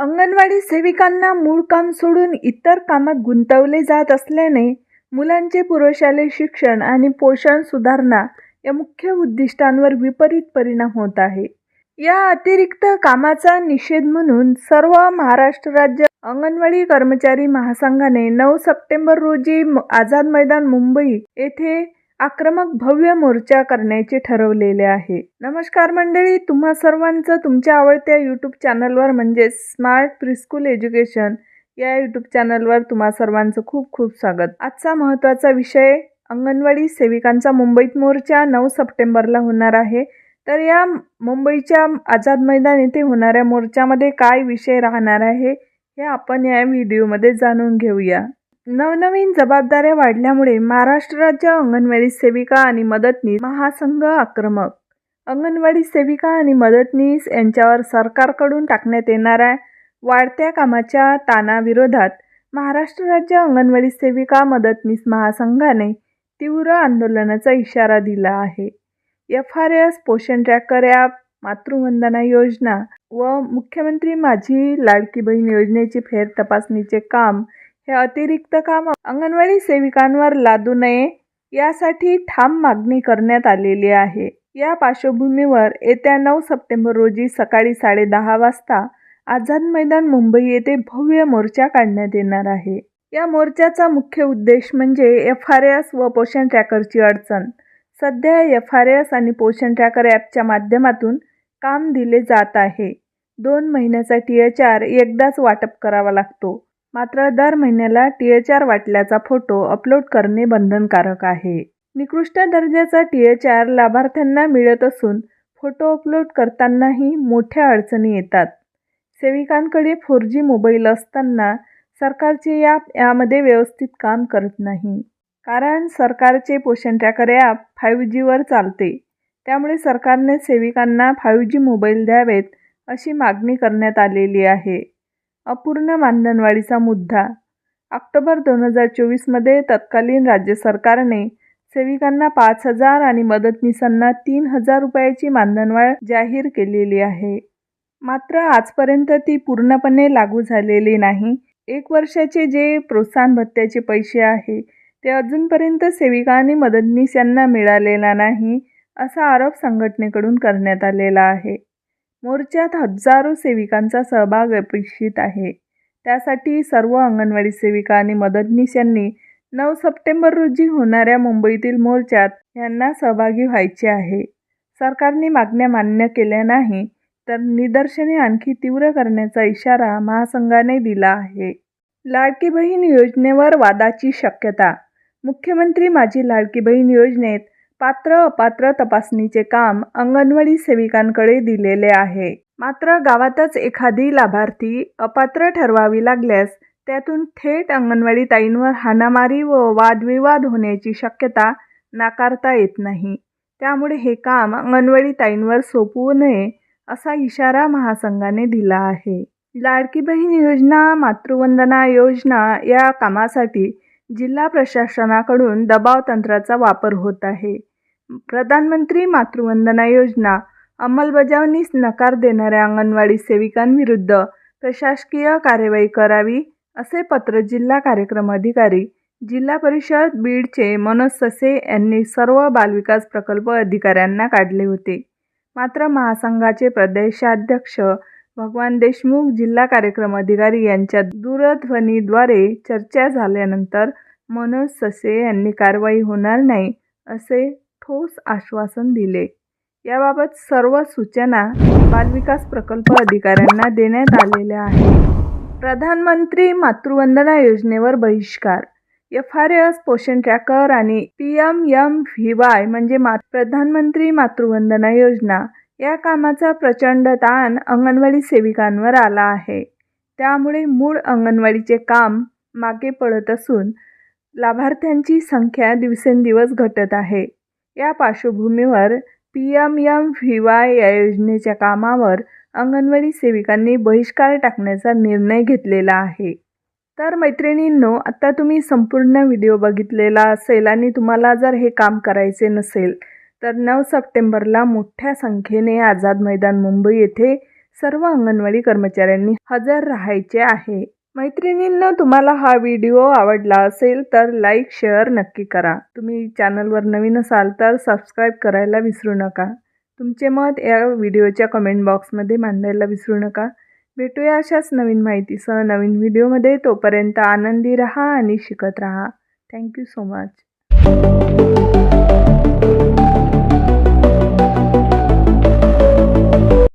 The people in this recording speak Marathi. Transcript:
अंगणवाडी सेविकांना मूळ काम सोडून इतर कामात गुंतवले जात असल्याने मुलांचे पूर्वशालेय शिक्षण आणि पोषण सुधारणा या मुख्य उद्दिष्टांवर विपरीत परिणाम होत आहे. या अतिरिक्त कामाचा निषेध म्हणून सर्व महाराष्ट्र राज्य अंगणवाडी कर्मचारी महासंघाने नऊ सप्टेंबर रोजी म- आझाद मैदान मुंबई येथे आक्रमक भव्य मोर्चा करण्याचे ठरवलेले आहे. नमस्कार मंडळी तुम्हा सर्वांचं तुमच्या आवडत्या यूट्यूब चॅनलवर म्हणजेच स्मार्ट प्रिस्कूल एज्युकेशन या यूट्यूब चॅनलवर तुम्हा सर्वांचं खूप खूप स्वागत. आजचा महत्त्वाचा विषय अंगणवाडी सेविकांचा मुंबईत मोर्चा नऊ सप्टेंबरला होणार आहे. तर या मुंबईच्या आझाद मैदान येथे होणाऱ्या मोर्चामध्ये काय विषय राहणार आहे हे आपण या व्हिडिओमध्ये जाणून घेऊया. नवनवीन जबाबदाऱ्या वाढल्यामुळे महाराष्ट्र राज्य अंगणवाडी सेविका आणि मदतनीस महासंघ आक्रमक. अंगणवाडी सेविका आणि मदतनीस यांच्यावर सरकारकडून टाकण्यात येणाऱ्या वाढत्या कामाच्या ताणाविरोधात महाराष्ट्र राज्य अंगणवाडी सेविका मदतनीस महासंघाने तीव्र आंदोलनाचा इशारा दिला आहे. F R S Poshan tracker app Matruvandana योजना व मुख्यमंत्री माझी लाडकी बहीण योजनेची फेर तपासणीचे काम हे अतिरिक्त काम अंगणवाडी सेविकांवर लादू नये यासाठी ठाम मागणी करण्यात आलेली आहे. या पार्श्वभूमीवर येत्या नऊ सप्टेंबर रोजी सकाळी साडेदहा वाजता आझाद मैदान मुंबई येथे भव्य मोर्चा काढण्यात येणार आहे. या मोर्चाचा मुख्य उद्देश म्हणजे एफ आर एस व पोषण ट्रॅकरची अडचण. सध्या एफ आर एस आणि पोषण ट्रॅकर ॲपच्या माध्यमातून काम दिले जात आहे. दोन महिन्याचा टी एच आर एकदाच वाटप करावा लागतो. मात्र दर महिन्याला टी एच आर वाटल्याचा फोटो अपलोड करणे बंधनकारक आहे. निकृष्ट दर्जाचा टी एच आर लाभार्थ्यांना मिळत असून फोटो अपलोड करतानाही मोठ्या अडचणी येतात. सेविकांकडे फोर जी मोबाईल असताना सरकारचे या यामध्ये व्यवस्थित काम करत नाही. कारण सरकारचे पोषण ट्रॅकर ॲप फाईव्ह जीवर चालते. त्यामुळे सरकारने सेविकांना फाईव्ह जी मोबाईल द्यावेत अशी मागणी करण्यात आलेली आहे. अपूर्ण मानधनवाढीचा मुद्दा. ऑक्टोबर दोन हजार चोवीसमध्ये तत्कालीन राज्य सरकारने सेविकांना पाच हजार आणि मदतनीसांना तीन हजार रुपयाची मानधनवाढ जाहीर केलेली आहे. मात्र आजपर्यंत ती पूर्णपणे लागू झालेली नाही. एक वर्षाचे जे प्रोत्साहन भत्त्याचे पैसे आहे ते अजूनपर्यंत सेविका आणि मदतनीस यांना मिळालेला नाही असा आरोप संघटनेकडून करण्यात आलेला आहे. मोर्चात हजारो सेविकांचा सहभाग अपेक्षित आहे. त्यासाठी सर्व अंगणवाडी सेविका आणि मदतनीस यांनी नऊ सप्टेंबर रोजी होणाऱ्या मुंबईतील मोर्चात यांना सहभागी व्हायचे आहे. सरकारने मागण्या मान्य केल्या नाही तर निदर्शने आणखी तीव्र करण्याचा इशारा महासंघाने दिला आहे. लाडकी बहीण योजनेवर वादाची शक्यता. मुख्यमंत्री माझी लाडकी बहीण योजनेत पात्र अपात्र तपासणीचे काम अंगणवाडी सेविकांकडे दिलेले आहे. मात्र गावातच एखादी लाभार्थी अपात्र ठरवावी लागल्यास त्यातून थेट अंगणवाडी ताईंवर हाणामारी व वादविवाद होण्याची शक्यता नाकारता येत नाही. त्यामुळे हे काम अंगणवाडी ताईंवर सोपवू नये असा इशारा महासंघाने दिला आहे. लाडकी बहीण योजना मातृवंदना योजना या कामासाठी जिल्हा प्रशासनाकडून दबाव तंत्राचा वापर होत आहे. प्रधानमंत्री मातृवंदना योजना अंमलबजावणीस नकार देणाऱ्या अंगणवाडी सेविकांविरुद्ध प्रशासकीय कार्यवाही करावी असे पत्र जिल्हा कार्यक्रम अधिकारी जिल्हा परिषद बीडचे मनोज ससे यांनी सर्व बालविकास प्रकल्प अधिकाऱ्यांना काढले होते. मात्र महासंघाचे प्रदेशाध्यक्ष भगवान देशमुख जिल्हा कार्यक्रम अधिकारी यांच्या दूरध्वनीद्वारे चर्चा झाल्यानंतर मनोज ससे यांनी कारवाई होणार नाही असे ठोस आश्वासन दिले. याबाबत सर्व सूचना बालविकास प्रकल्प अधिकाऱ्यांना देण्यात आलेल्या आहेत. प्रधानमंत्री मातृवंदना योजनेवर बहिष्कार F R S Poshan tracker आणि P M M V Y म्हणजे मा प्रधानमंत्री मातृवंदना योजना या कामाचा प्रचंड ताण अंगणवाडी सेविकांवर आला आहे. त्यामुळे मूळ अंगणवाडीचे काम मागे पडत असून लाभार्थ्यांची संख्या दिवसेंदिवस घटत आहे. या पार्श्वभूमीवर P M M V Y या योजनेच्या कामावर अंगणवाडी सेविकांनी बहिष्कार टाकण्याचा निर्णय घेतलेला आहे. तर मैत्रिणींनो आत्ता तुम्ही संपूर्ण व्हिडिओ बघितलेला असेल आणि तुम्हाला जर हे काम करायचे नसेल तर नऊ सप्टेंबरला मोठ्या संख्येने आझाद मैदान मुंबई येथे सर्व अंगणवाडी कर्मचाऱ्यांनी हजर राहायचे आहे. मैत्रिणींना तुम्हाला हा व्हिडिओ आवडला असेल तर लाईक शेअर नक्की करा. तुम्ही चॅनलवर नवीन असाल तर सबस्क्राईब करायला विसरू नका. तुमचे मत या व्हिडिओच्या कमेंट बॉक्समध्ये मांडायला विसरू नका. भेटूया अशाच नवीन माहितीसह नवीन व्हिडिओमध्ये. तोपर्यंत आनंदी रहा आणि शिकत रहा. Thank you so much